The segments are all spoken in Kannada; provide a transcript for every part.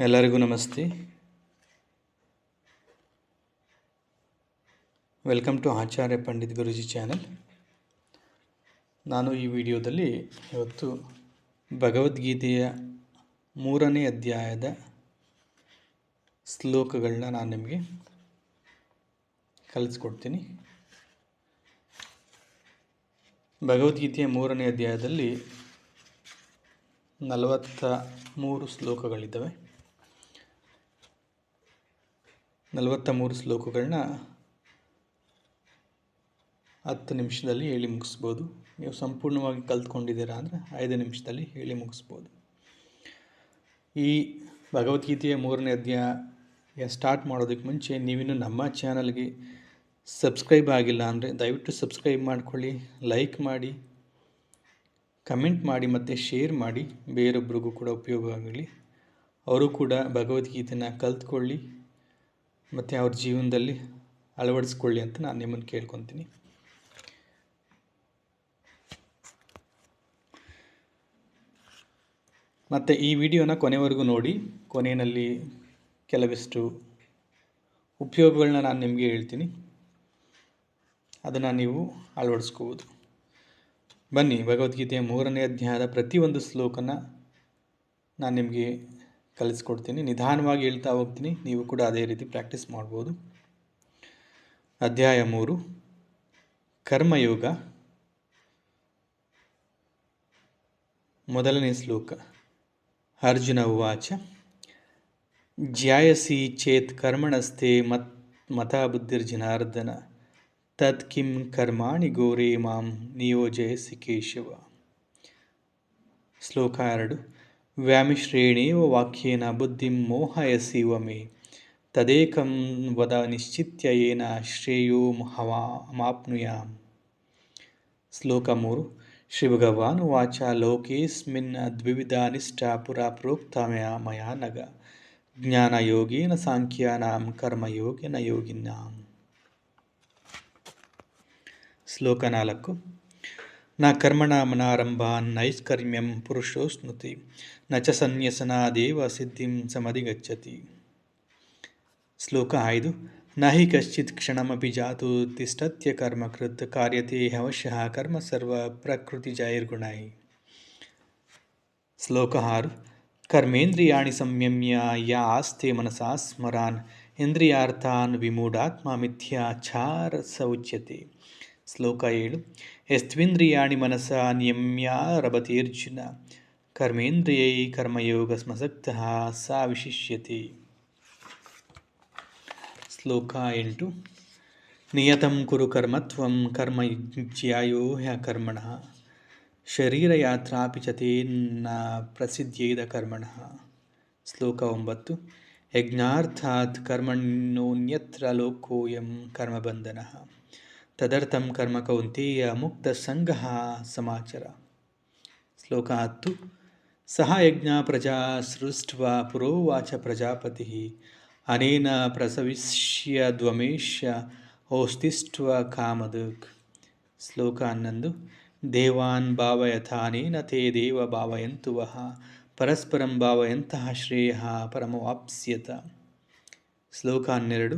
ಎಲ್ಲರಿಗೂ ನಮಸ್ತೆ. Welcome to Acharya Pandit Guruji channel ನಾನು ಈ ವಿಡಿಯೋದಲ್ಲಿ ಇವತ್ತು ಭಗವದ್ಗೀತೆಯ ಮೂರನೇ ಅಧ್ಯಾಯದ ಶ್ಲೋಕಗಳನ್ನ ನಾನು ನಿಮಗೆ ಕಲಿಸ್ಕೊಡ್ತೀನಿ. ಭಗವದ್ಗೀತೆಯ ಮೂರನೇ ಅಧ್ಯಾಯದಲ್ಲಿ ನಲವತ್ತ ಮೂರು ಶ್ಲೋಕಗಳಿದ್ದಾವೆ. ನಲವತ್ತ ಮೂರು ಶ್ಲೋಕಗಳನ್ನ ಹತ್ತು ನಿಮಿಷದಲ್ಲಿ ಹೇಳಿ ಮುಗಿಸ್ಬೋದು. ನೀವು ಸಂಪೂರ್ಣವಾಗಿ ಕಲ್ತ್ಕೊಂಡಿದ್ದೀರಾ ಅಂದರೆ ಐದು ನಿಮಿಷದಲ್ಲಿ ಹೇಳಿ ಮುಗಿಸ್ಬೋದು. ಈ ಭಗವದ್ಗೀತೆಯ ಮೂರನೇ ಅಧ್ಯಾಯ ಸ್ಟಾರ್ಟ್ ಮಾಡೋದಕ್ಕೆ ಮುಂಚೆ ನೀವಿನ್ನು ನಮ್ಮ ಚಾನಲ್ಗೆ ಸಬ್ಸ್ಕ್ರೈಬ್ ಆಗಿಲ್ಲ ಅಂದರೆ ದಯವಿಟ್ಟು ಸಬ್ಸ್ಕ್ರೈಬ್ ಮಾಡ್ಕೊಳ್ಳಿ, ಲೈಕ್ ಮಾಡಿ, ಕಮೆಂಟ್ ಮಾಡಿ ಮತ್ತು ಶೇರ್ ಮಾಡಿ. ಬೇರೊಬ್ಬರಿಗೂ ಕೂಡ ಉಪಯೋಗ ಆಗಲಿ. ಅವರು ಕೂಡ ಭಗವದ್ಗೀತೆನ ಕಲ್ತ್ಕೊಳ್ಳಿ. ಮತ್ತು ಅವ್ರ ಜೀವನದಲ್ಲಿ ಅಳವಡಿಸ್ಕೊಳ್ಳಿ ಅಂತ ನಾನು ನಿಮ್ಮನ್ನು ಕೇಳ್ಕೊತೀನಿ. ಮತ್ತು ಈ ವಿಡಿಯೋನ ಕೊನೆವರೆಗೂ ನೋಡಿ, ಕೊನೆಯಲ್ಲಿ ಕೆಲವಿಷ್ಟು ಉಪಯೋಗಗಳನ್ನ ನಾನು ನಿಮಗೆ ಹೇಳ್ತೀನಿ. ಅದನ್ನು ನೀವು ಅಳವಡಿಸ್ಕೋಬೋದು. ಬನ್ನಿ, ಭಗವದ್ಗೀತೆಯ ಮೂರನೇ ಅಧ್ಯಾಯದ ಪ್ರತಿಯೊಂದು ಶ್ಲೋಕನ ನಾನು ನಿಮಗೆ ಕಲಿಸ್ಕೊಡ್ತೀನಿ. ನಿಧಾನವಾಗಿ ಹೇಳ್ತಾ ಹೋಗ್ತೀನಿ. ನೀವು ಕೂಡ ಅದೇ ರೀತಿ ಪ್ರಾಕ್ಟೀಸ್ ಮಾಡ್ಬೋದು. ಅಧ್ಯಾಯ ಮೂರು. ಕರ್ಮಯೋಗ. ಮೊದಲನೇ ಶ್ಲೋಕ. ಅರ್ಜುನ ಉವಾಚ. ಜ್ಯಾಯಸಿ ಚೇತ್ ಕರ್ಮಣಸ್ಥೆ ಮತ್ ಮತ ಬುದ್ಧಿರ್ಜನಾರ್ದನ ತತ್ ಕಿಂ ಕರ್ಮಾಣಿ ಗೋರೇ ಮಾಂ ನಿಯೋಜಯಸಿ ಕೇಶವ. ಶ್ಲೋಕ ಎರಡು. ವ್ಯಾಮಿಶ್ರೇಣೇವ ವಾಕ್ಯೇನ ಬುದ್ಧಿಂ ಮೋಹಯಸಿವ ಮೇ ತದೇಕಂ ವದ ನಿಶ್ಚಿತ್ಯ ಏನ ಶ್ರೇಯೋ ಹವಾ ಶ್ಲೋಕ ಮೂರು. ಶ್ರೀ ಭಗವಾನ್ ವಾಚ ಲೋಕೇಸ್ಮಿನ್ ದ್ವಿವಿಧಾನಿಷ್ಠ ಪುರ ಪ್ರೋಕ್ತ ಮಯ ಮಯಾ ನಗ ಜ್ಞಾನಯೋಗೇನ ಸಾಂಖ್ಯಾನಾಂ ಕರ್ಮಯೋಗೇನ ಯೋಗಿನಾಂ ಶ್ಲೋಕ ನಾಲ್ಕು. ನ ಕರ್ಮಣ ಮನಾರಂಭಾನ್ ನೈಷ್ಕರ್ಮ್ಯಂ ಪುರುಷೋ ಸ್ನುತಿ ನ ಚ ಸನ್ಯಸನಾದೇವ ಸಿದ್ಧಿಂ ಸಮಧಿಗಚ್ಚತಿ ಶ್ಲೋಕ ಐದು ನ ಹಿ ಕಶ್ಚಿತ್ ಕ್ಷಣಮಪಿ ಜಾತು ತಿಷ್ಟತ್ಯ ಕರ್ಮಕೃತ್ ಕಾರ್ಯತೆ ಅವಶ್ಯ ಕರ್ಮ ಸರ್ವ ಪ್ರಕೃತಿ ಜೈರ್ಗುಣೈ ಶ್ಲೋಕ ಆರು ಕರ್ಮೇಂದ್ರಿಯಾಣಿ ಸಂಯಮ್ಯ ಯಾ ಆಸ್ತೆ ಮನಸಾ ಸ್ಮರಾನ್ ಇಂದ್ರಿಯಾರ್ಥಾನ್ ವಿಮೂಢಾತ್ಮ ಮಿಥ್ಯಾಚಾರ ಸ ಉಚ್ಯತೆ ಶ್ಲೋಕ ಏಳು ಮನಸ ನಿಯಮ್ಯ ರಭತೀರ್ಜುನ ಕರ್ಮೇಂದ್ರಿಯೈ ಕರ್ಮಯೋಗ ಸ್ಮಸಕ್ತ ಸಾ ವಿಶಿಷ್ಯತೆ ಶ್ಲೋಕ ಎಂಟು। ನಿಯತಂ ಕುರು ಕರ್ಮತ್ವಂ ಕರ್ಮ ಜ್ಯಾಯೋ ಹ್ಯ ಕರ್ಮಣ ಶರೀರಯಾತ್ರಾಪಿ ಚ ತೇನ ಪ್ರಸಿದ್ಧೇದ ಕರ್ಮಣ ಶ್ಲೋಕ ಒಂಬತ್ತು। ಯಜ್ಞಾರ್ಥಾತ್ ಕರ್ಮಣ್ಯೋನ್ಯತ್ರ ಲೋಕೋಯಂ ಕರ್ಮಬಂಧನಃ ತದರ್ಥಂ ಕರ್ಮ ಕೌಂತೆಯ ಮುಕ್ತ ಸಂಘ ಸಮಾಚಾರ. ಶ್ಲೋಕ ಹತ್ತು. ಸಹ ಯಜ್ಞ ಪ್ರಜಾ ಸೃಷ್ಟ್ವ ಪುರೋವಾಚ ಪ್ರಜಾಪತಿ. ಅನೇನ ಪ್ರಸವಿಷ್ಯ ದ್ವಮೇಶ್ಯ ಔಸ್ತಿಷ್ಟ್ವ ಕಾಮದಕ್. ಶ್ಲೋಕ ಹನ್ನೊಂದು. ದೇವಾನ್ ಭಾವಯಥಾನೇನ ತೇ ದೇವ ಭಾವಯಂತು ವಹ ಪರಸ್ಪರಂ ಭಾವಯಂತಹ ಶ್ರೇಯ ಪರಮವಾಪ್ಸ್ಯತ. ಶ್ಲೋಕ ಹನ್ನೆರಡು.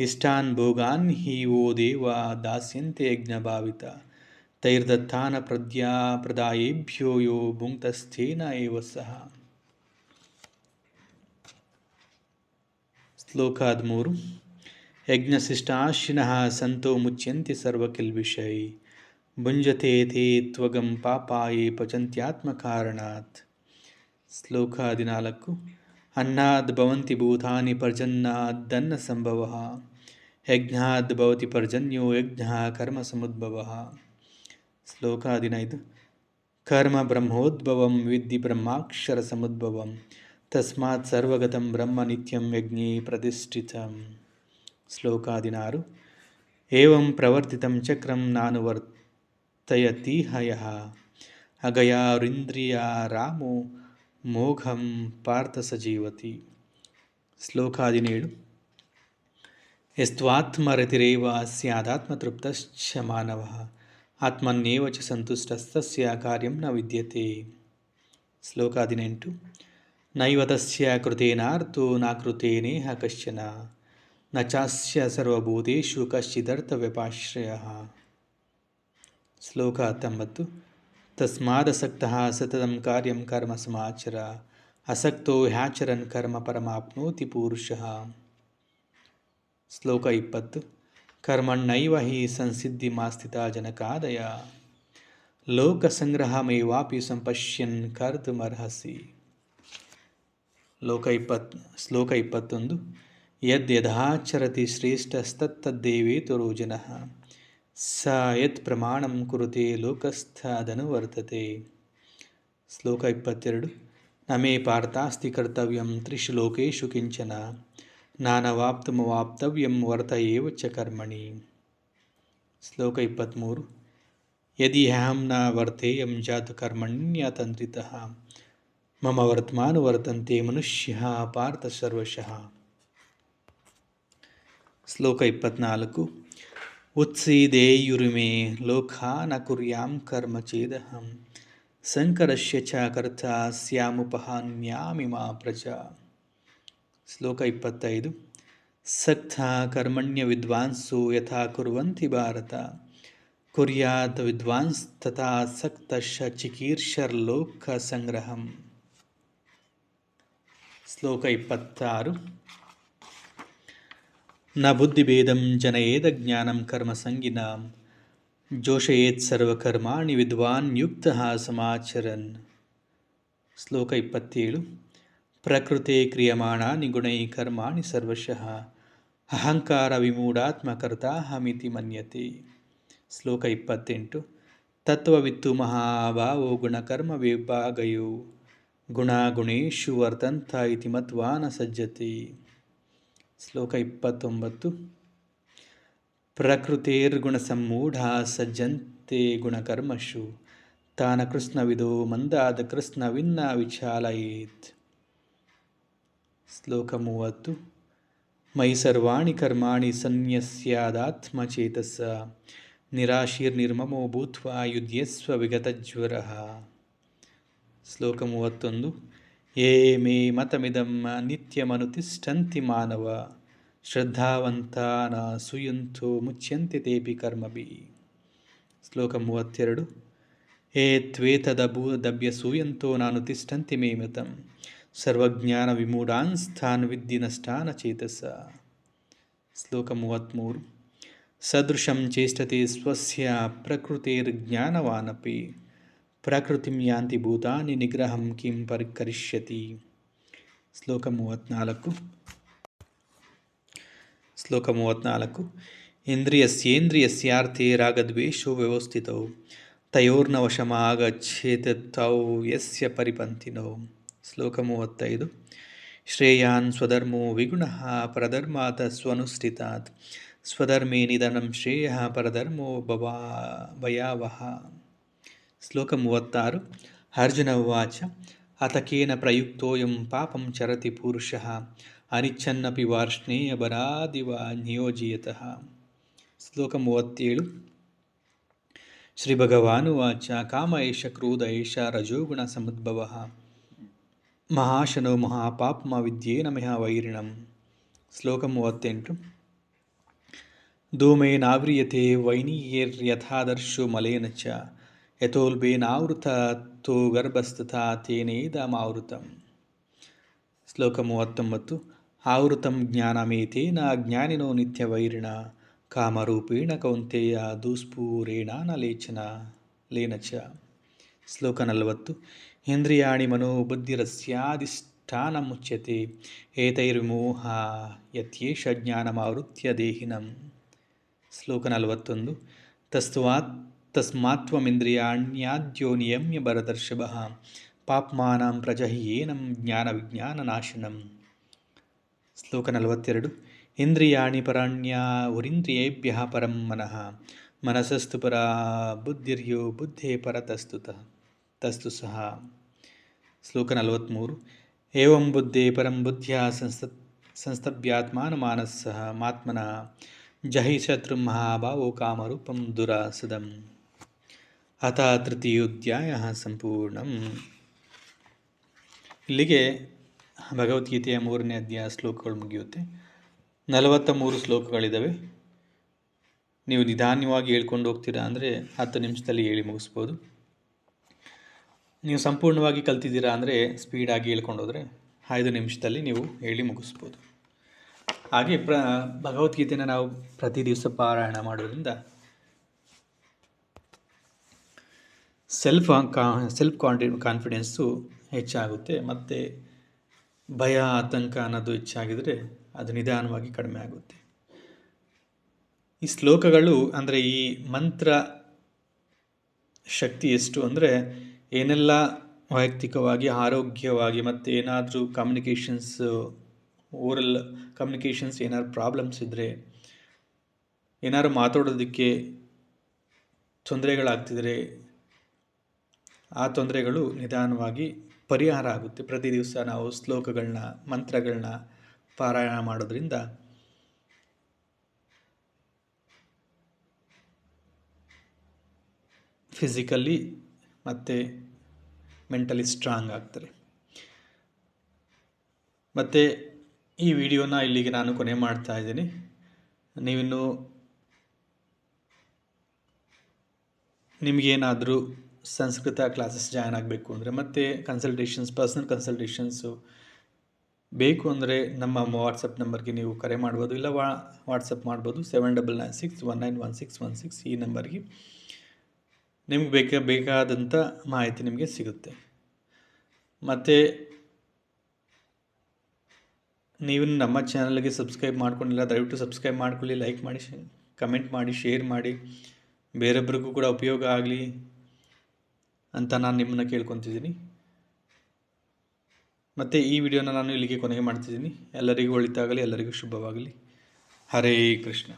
ಇಷ್ಟಾನ್ ಭೋಗಾನ್ ಹಿ ಓ ದೇವ ದಾಸ್ಯಂತೆ ಯಜ್ಞಭಾವಿತ. ತೈರ್ದತ್ತಾನ ಪ್ರದ್ಯಾ ಪ್ರದಾಯೇಭ್ಯೋ ಯೋ ಭುಂಕ್ತಸ್ಥೇನ ಸಹ. ಶ್ಲೋಕ ಹದಿಮೂರು. ಯಜ್ಞಶಿಷ್ಟಾಶಿನಃ ಸಂತೋ ಮುಚ್ಯಂತೆ ಸರ್ವಕಿಲ್ವಿಷೈ. ಭುಂಜತೆ ತೇ ತ್ವಗಂ ಪಾಪಾಯೇ ಪಚಂತ್ಯಾತ್ಮಕಾರಣಾತ್. ಶ್ಲೋಕ ಹದಿನಾಲ್ಕು. अन्नाद् भवन्ति भूतानि पर्जन्यादन्न सम्भवः यज्ञाद् भवति पर्जन्यो यज्ञः कर्मसमुद्भवः ಶ್ಲೋಕ ಹದಿನೈದು ಕರ್ಮ ಬ್ರಹ್ಮೋದ್ಭವಂ ವಿದ್ಧಿ ಬ್ರಹ್ಮಾಕ್ಷರಸಮುದ್ಭವಂ ತಸ್ಮಾತ್ ಸರ್ವಗತಂ ಬ್ರಹ್ಮ ನಿತ್ಯಂ ಯಜ್ಞೇ ಪ್ರತಿಷ್ಠಿತಂ ಶ್ಲೋಕ ಹದಿನಾರು ಏವಂ ಪ್ರವರ್ತಿತಂ ಚಕ್ರಂ ನಾನು ವರ್ತಯತೀಹಯಃ ಅಗಯಾರಿಂದ್ರಿಯ ರಾಮೋ ಮೋಘಂ ಪಾರ್ಥ ಸಜೀವತಿ, ಶ್ಲೋಕ ಹದಿನೇಳು. ಯಸ್ತ್ವಾತ್ಮರತಿರೇವ ಸ್ಯಾದಾತ್ಮತೃಪ್ತಶ್ಚ ಮಾನವ, ಆತ್ಮನ್ನೇವ ಚ ಸಂತುಷ್ಟಸ್ತಸ್ಯ ಕಾರ್ಯಂ ನ ವಿದ್ಯತೆ. ಶ್ಲೋಕ ಹದಿನೆಂಟು. ನೈವ ತಸ್ಯ ಕೃತೇನಾರ್ಥೋ ನ ಕೃತೇನೇಹ ಕಶ್ಚನ, ನ ಚಾಸ್ಯ ಸರ್ವಭೂತೇಷು ಕಶ್ಚಿದರ್ಥವ್ಯಪಾಶ್ರಯ. ಶ್ಲೋಕ ಹತ್ತೊಂಬತ್ತು. ತಸ್ಮಾದಸಕ್ತಃ ಸತತಂ ಕಾರ್ಯಂ ಕರ್ಮ ಸಮಾಚರ ಅಸಕ್ತೋ ಹ್ಯಾಚರನ್ ಕರ್ಮ ಪರಮಾಪ್ನೋತಿ ಪುರುಷ ಶ್ಲೋಕ ಇಪ್ಪತ್ತು ಕರ್ಮಣ್ಣೈವ ಹಿ ಸಂಸಿದ್ಧಿ ಮಾಸ್ಥಿತ ಜನಕಾದಯ ಲೋಕಸಂಗ್ರಹಮೇವಾಪಿ ಸಂಪಶ್ಯನ್ ಕರ್ತುಮರ್ಹಸಿ ಲೋಕ ಇಪ್ಪತ್ ಶ್ಲೋಕ ಇಪ್ಪತ್ತೊಂದು ಯದ್ಯದಾಚರತಿ ಶ್ರೇಷ್ಠಸ್ತತ್ತದ್ದೇವೇತರೋ ಜನಃ ಸ ಯತ್ ಪ್ರಮಾಣಂ ಕುರುತೆ ಲೋಕಸ್ಥದನುವರ್ತತೆ ಶ್ಲೋಕ ಇಪ್ಪತ್ತೆರಡು ನಮೇ ಪಾರ್ಥಾಸ್ತಿ ಕರ್ತವ್ಯಂ ತ್ರಿಷು ಲೋಕೇಶು ಕಿಂಚನ ನಾನವಾಪ್ತಮವಾಪ್ತವ್ಯಂ ವರ್ತ ಏವ ಚ ಕರ್ಮಣಿ ಶ್ಲೋಕ ಇಪ್ಪತ್ತ್ಮೂರು ಯದಿ ಹ್ಯಾಂ ನ ವರ್ತೇಯಂ ಜಾತು ಕರ್ಮಣ್ಯತಂತ್ರಿತಃ ಮಮ ವರ್ತಮಾನು ವರ್ತಂತೆ ಮನುಷ್ಯ ಪಾರ್ಥ ಸರ್ವಶಃ ಶ್ಲೋಕ ಇಪ್ಪತ್ನಾಲ್ಕು ಉತ್ಸೀದೇಯುರಿಮೆ ಲೋಕಾ ನ ಕುರ್ಯಾಂ ಕರ್ಮ ಚೇದಹಂ ಸಂಕರಸ್ಯ ಚ ಕರ್ತ ಸ್ಯಾಮುಪಹಾನ್ಯಾಮಿಮಾ ಪ್ರಜಾ ಶ್ಲೋಕ ಇಪ್ಪತ್ತೈದು ಸಕ್ತ ಕರ್ಮಣ್ಯ ವಿದ್ವಾಂಸು ಯಥಾ ಕುರ್ವಂತಿ ಭಾರತ ಕುರ್ಯಾತ್ ವಿದ್ವಾಂಸ್ ತಥಾ ಸಕ್ತಶ ಚಿಕೀರ್ಷರ್ಲೋಕ ಸಂಗ್ರಹಂ ಶ್ಲೋಕ ಇಪ್ಪತ್ತಾರು ನ ಬುದ್ಧಿಭೇದಂ ಜನಯೇದ ಜ್ಞಾನಂ ಕರ್ಮ ಸಂಗಿನಾಂ ಜೋಷಯೇತ್ ಸರ್ವಕರ್ಮಾಣಿ ವಿದ್ವಾನ್ ಯುಕ್ತ ಸಮಾಚರನ್. ಶ್ಲೋಕ ಇಪ್ಪತ್ತೇಳು. ಪ್ರಕೃತೆ ಕ್ರಿಯಮಾಣಾನಿ ಗುಣೈ ಕರ್ಮಾಣಿ ಸರ್ವಶಃ. ಅಹಂಕಾರ ವಿಮೂಢಾತ್ಮಕರ್ತಾಹಮಿತಿ ಮನ್ಯತೆ. ಶ್ಲೋಕ ಇಪ್ಪತ್ತೆಂಟು. ತತ್ವವಿತ್ತು ಮಹಾಭಾವೋ ಗುಣಕರ್ಮ ವಿಭಾಗಯೋ. ಗುಣಾಗುಣೇಶು ವರ್ತಂತ ಇತಿ ಮತ್ವಾನ ಸಜ್ಜತೆ. ಶ್ಲೋಕ ಇಪ್ಪತ್ತೊಂಬತ್ತು. ಪ್ರಕೃತಿರ್ಗುಣಸಮ್ಮೂಢ ಸಜ್ಜಂತೆ ಗುಣಕರ್ಮಶು, ತಾನ ಕೃಷ್ಣವಿದೋ ಮಂದಾದ ಕೃಷ್ಣವಿನ್ನ ವಿಚಾಲಯೇತ್. ಶ್ಲೋಕ ಮೂವತ್ತು. ಮೈ ಸರ್ವಾಣಿ ಕರ್ಮಾಣಿ ಸನ್ಯಸ್ಯಾದಾತ್ಮಚೇತಸ ನಿರಾಶೀರ್ನಿರ್ಮಮೋ ಭೂತ್ವಾ ಯುಧ್ಯಸ್ವ ವಿಗತಜ್ವರ. ಶ್ಲೋಕ ಮೂವತ್ತೊಂದು. ಯೇ ಮೇ ಮತಮಿದಂ ನಿತ್ಯಮನುತಿಷ್ಠಂತಿ ಮಾನವ ಶ್ರದ್ಧಾವಂತಾನ ಸುಯಂತೋ ಮುಚ್ಯಂತೆ ತೇಪಿ ಕರ್ಮಭಿ ಶ್ಲೋಕ ಮೂವತ್ತೆರಡು ಹೇ ತ್ವೇತದಭೂ ದಭ್ಯಸೂಯಂತೋ ನಾನು ತಿಷ್ಠಂತಿ ಮೇ ಮತಂ ಸರ್ವಜ್ಞಾನ ವಿಮೂಢಾನ್ಸ್ಥಾನ್ ವಿದ್ಯಿ ನಷ್ಟಾನ ಚೇತಸ ಶ್ಲೋಕ ಮೂವತ್ತ್ಮೂರು ಸದೃಶಂ ಚೇಷ್ಟತೆ ಸ್ವಸ್ಯ ಪ್ರಕೃತಿರ್ಜ್ಞಾನವಾನಪಿ ಪ್ರಕೃತಿಂ ಯಾಂತಿ ಭೂತಾನಿ ನಿಗ್ರಹಂ ಕಿಂ ಪರಿಕರಿಷ್ಯತಿ ಶ್ಲೋಕ ಮೂವತ್ತ್ನಾಲ್ಕು ಶ್ಲೋಕ ಮೂವತ್ತ್ನಾಲ್ಕು ಇಂದ್ರಿಯಸ್ಯೇಂದ್ರಿಯಸ್ಯಾರ್ಥೇ ರಾಗದ್ವೇಷೋ ವ್ಯವಸ್ಥಿತೌ ತಯೋರ್ನವಶಮಾಗಚ್ಛೇತ್ ತೌ ಯಸ್ಯ ಪರಿಪಂಥಿನೋ ಶ್ಲೋಕ ಮೂವತ್ತೈದು ಶ್ರೇಯಾನ್ ಸ್ವಧರ್ಮೋ ವಿಗುಣಃ ಪರಧರ್ಮಾತ ಸ್ವನುಷ್ಠಿತಾತ್ ಸ್ವಧರ್ಮೇ ನಿಧನಂ ಶ್ರೇಯ ಪರಧರ್ಮೋ ಭವಾ ಭಯಾವಹ ಶ್ಲೋಕ ಮೂವತ್ತಾರು. ಅರ್ಜುನ ಉವಾಚ ಅತಕೇನ ಪ್ರಯುಕ್ತೋಯಂ ಪಾಪಂ ಚರತಿ ಪುರುಷಃ, ಅನಿಚ್ಛನ್ನಪಿ ವಾರ್ಷ್ಣೇಯ ಬರಾದಿವ ನಿಯೋಜಿಯತಃ. ಶ್ಲೋಕ ಮೂವತ್ತೇಳು. ಶ್ರೀ ಭಗವಾನುವಾಚ ಕಾಮ ಏಷ ಕ್ರೋಧ ಏಷ ರಜೋಗುಣ ಸಮದ್ಭವ, ಮಹಾಶನೋ ಮಹಾಪಾಪ್ಮ ವಿದ್ಯೇ ನಮಃ ವೈರಿಣಂ. ಶ್ಲೋಕ ಮೂವತ್ತೆಂಟು. ಧೂಮೇನಾವ್ರಿಯತೆ ವೈನೀಯರ್ಯಥಾದರ್ಶೋ ಮಲೇನ ಚ ಯಥೋಲ್ಬೇನಾವೃತ ತೋ ಗರ್ಭಸ್ತಥಾ ತೇನೇದಮಾವೃತಂ ಶ್ಲೋಕ ಮೂವತ್ತೊಂಬತ್ತು. ಆವೃತಂ ಜ್ಞಾನಮೇತೇನ ಜ್ಞಾನಿನೋ ನಿತ್ಯವೈರಿಣ ಕಾಮರೂಪೇಣ ಕೌಂತೆಯ ದುಸ್ಫೂರೇಣ ಲೇಚನ ಲೇನ ಚ ಶ್ಲೋಕ ನಲವತ್ತು. ಇಂದ್ರಿಯಾಣಿ ಮನೋಬುದ್ಧಿರಸ್ಯಾಧಿಷ್ಠಾನ ಮುಚ್ಯತೆ ಏತೈರ್ವಿಮೋಹ ಯತ್ಯೇಷ ಜ್ಞಾನಮಾವೃತ್ಯ ದೇಹಿನಂ. ಶ್ಲೋಕ ನಲವತ್ತೊಂದು. ತಸ್ವಾತ್ ತಸ್ಮಾತ್ವಮಿಂದ್ರಿಯಾಣ್ಯಾದ್ಯೋ ನಿಯಮ್ಯ ಭರದರ್ಷಭ ಪಾಪ್ಮಾನಾಂ ಪ್ರಜಹಿಯೇನಂ ಜ್ಞಾನ ವಿಜ್ಞಾನನಾಶನಂ ಶ್ಲೋಕ ನಲವತ್ತೆರಡು ಇಂದ್ರಿಯಾಣಿ ಪರಾಣ್ಯ ಉರಿಂದ್ರಿಯೇಭ್ಯ ಪರಂ ಮನಃ ಮನಸಸ್ತು ಪರ ಬುದ್ಧಿರ್ಯೋ ಬುದ್ಧೇ ಪರತಸ್ತು ತಸ್ತು ಸಹ ಶ್ಲೋಕ ನಲವತ್ತ್ಮೂರು ಏವಂ ಬುದ್ಧೇ ಪರಂ ಬುದ್ಧಿಯ ಸಂಸ್ತ ಸಂಸ್ತಭ್ಯಾತ್ಮಾನಮಾನಸ್ಸಹ ಮಾತ್ಮನಃ ಜಹಿ ಶತ್ರು ಮಹಾಭಾವೋ ಕಾಮರೂಪಂ ದುರಾಸದಂ ಅಥ ತೃತೀಯೋಧ್ಯಾಯ ಸಂಪೂರ್ಣಂ. ಇಲ್ಲಿಗೆ ಭಗವದ್ಗೀತೆಯ ಮೂರನೇ ಅಧ್ಯಾಯ ಶ್ಲೋಕಗಳು ಮುಗಿಯುತ್ತೆ. ನಲವತ್ತ ಮೂರು ಶ್ಲೋಕಗಳಿದ್ದಾವೆ ನೀವು ನಿಧಾನವಾಗಿ ಹೇಳ್ಕೊಂಡು ಹೋಗ್ತೀರಾ ಅಂದರೆ ಹತ್ತು ನಿಮಿಷದಲ್ಲಿ ಹೇಳಿ ಮುಗಿಸ್ಬೋದು. ನೀವು ಸಂಪೂರ್ಣವಾಗಿ ಕಲ್ತಿದ್ದೀರಾ ಅಂದರೆ ಸ್ಪೀಡಾಗಿ ಹೇಳ್ಕೊಂಡು ಹೋದರೆ ಐದು ನಿಮಿಷದಲ್ಲಿ ನೀವು ಹೇಳಿ ಮುಗಿಸ್ಬೋದು. ಹಾಗೆ ಪ್ರ ಭಗವದ್ಗೀತೆನ ನಾವು ಪ್ರತಿ ದಿವಸ ಪಾರಾಯಣ ಮಾಡೋದ್ರಿಂದ ಸೆಲ್ಫ್ ಸೆಲ್ಫ್ ಕಾನ್ಫಿ ಕಾನ್ಫಿಡೆನ್ಸು ಹೆಚ್ಚಾಗುತ್ತೆ. ಮತ್ತು ಭಯ, ಆತಂಕ ಅನ್ನೋದು ಹೆಚ್ಚಾಗಿದರೆ ಅದು ನಿಧಾನವಾಗಿ ಕಡಿಮೆ ಆಗುತ್ತೆ. ಈ ಶ್ಲೋಕಗಳು ಅಂದರೆ ಈ ಮಂತ್ರ ಶಕ್ತಿ ಎಷ್ಟು ಅಂದರೆ ಏನೆಲ್ಲ ವೈಯಕ್ತಿಕವಾಗಿ, ಆರೋಗ್ಯವಾಗಿ ಮತ್ತು ಏನಾದರೂ ಕಮ್ಯುನಿಕೇಷನ್ಸ್ ಓರಲ್ ಕಮ್ಯುನಿಕೇಷನ್ಸ್ ಏನಾದ್ರು ಪ್ರಾಬ್ಲಮ್ಸ್ ಇದ್ದರೆ ಏನಾದ್ರು ಮಾತಾಡೋದಕ್ಕೆ ತೊಂದರೆಗಳಾಗ್ತಿದ್ರೆ ಆ ತೊಂದರೆಗಳು ನಿಧಾನವಾಗಿ ಪರಿಹಾರ ಆಗುತ್ತೆ. ಪ್ರತಿ ದಿವಸ ನಾವು ಶ್ಲೋಕಗಳನ್ನ ಮಂತ್ರಗಳನ್ನ ಪಾರಾಯಣ ಮಾಡೋದ್ರಿಂದ ಫಿಸಿಕಲಿ ಮತ್ತು ಮೆಂಟಲಿ ಸ್ಟ್ರಾಂಗ್ ಆಗ್ತಾರೆ. ಮತ್ತು ಈ ವಿಡಿಯೋನ ಇಲ್ಲಿಗೆ ನಾನು ಕೊನೆ ಮಾಡ್ತಾ ಇದ್ದೀನಿ. ನೀವಿನ್ನು ನಿಮಗೇನಾದರೂ ಸಂಸ್ಕೃತ ಕ್ಲಾಸಸ್ ಜಾಯ್ನ್ ಆಗಬೇಕು ಅಂದರೆ ಮತ್ತು ಕನ್ಸಲ್ಟೇಷನ್ಸ್ ಪರ್ಸ್ನಲ್ ಕನ್ಸಲ್ಟೇಷನ್ಸು ಬೇಕು ಅಂದರೆ ನಮ್ಮ ವಾಟ್ಸಪ್ ನಂಬರ್ಗೆ ನೀವು ಕರೆ ಮಾಡ್ಬೋದು, ಇಲ್ಲ ವಾ ವಾಟ್ಸಪ್ ಮಾಡ್ಬೋದು seven double nine six one nine one six one six ಈ ನಂಬರ್ಗೆ ನಿಮ್ಗೆ ಬೇಕಾ ಬೇಕಾದಂಥ ಮಾಹಿತಿ ನಿಮಗೆ ಸಿಗುತ್ತೆ. ಮತ್ತು ನೀವು ನಮ್ಮ ಚಾನಲ್ಗೆ ಸಬ್ಸ್ಕ್ರೈಬ್ ಮಾಡ್ಕೊಂಡಿಲ್ಲ, ದಯವಿಟ್ಟು ಸಬ್ಸ್ಕ್ರೈಬ್ ಮಾಡ್ಕೊಳ್ಳಿ ಲೈಕ್ ಮಾಡಿ ಕಮೆಂಟ್ ಮಾಡಿ ಶೇರ್ ಮಾಡಿ. ಬೇರೊಬ್ಬರಿಗೂ ಕೂಡ ಉಪಯೋಗ ಆಗಲಿ. ಅಂತ ನಾನು ನಿಮ್ಮನ್ನು ಕೇಳ್ಕೊತಿದ್ದೀನಿ. ಮತ್ತು ಈ ವಿಡಿಯೋನ ನಾನು ಇಲ್ಲಿಗೆ ಕೊನೆಗೆ ಮಾಡ್ತಿದ್ದೀನಿ. ಎಲ್ಲರಿಗೂ ಒಳಿತಾಗಲಿ, ಎಲ್ಲರಿಗೂ ಶುಭವಾಗಲಿ. ಹರೇ ಕೃಷ್ಣ.